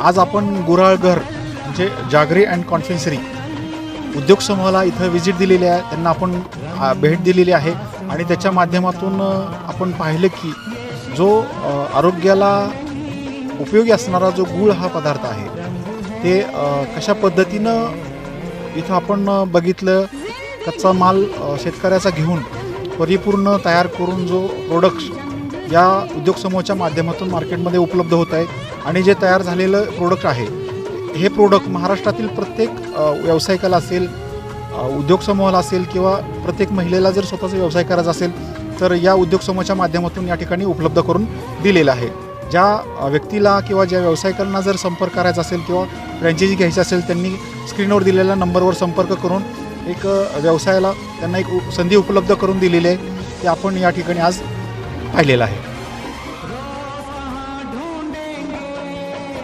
आज आपण गुराळघर म्हणजे जागरी अँड कॉन्फेन्सरी उद्योग समूहाला इथं व्हिजिट दिलेली आहे. त्यांना आपण भेट दिलेली आहे. आणि त्याच्या माध्यमातून आपण पाहिलं की जो आरोग्याला उपयोगी असणारा जो गूळ हा पदार्थ आहे ते कशा पद्धतीनं इथं आपण बघितलं कच्चा माल शेतकऱ्याचा घेऊन परिपूर्ण तयार करून जो प्रोडक्ट्स या उद्योग समूहाच्या माध्यमातून मार्केटमध्ये उपलब्ध होत आहे आणि जे तयार झालेलं प्रोडक्ट आहे हे प्रोडक्ट महाराष्ट्रातील प्रत्येक व्यावसायिकाला असेल उद्योग समूहाला असेल किंवा प्रत्येक महिलेला जर स्वतःचा व्यवसाय करायचा असेल तर या उद्योग समूहाच्या माध्यमातून या ठिकाणी उपलब्ध करून दिलेलं आहे. ज्या व्यक्तीला किंवा ज्या व्यावसायिकांना जर संपर्क करायचा असेल किंवा फ्रँचायझी घ्यायची असेल त्यांनी स्क्रीनवर दिलेल्या नंबरवर संपर्क करून एक व्यवसायाला त्यांना एक संधी उपलब्ध करून दिलेली आहे ते आपण या ठिकाणी आज पाहिलेलं आहे.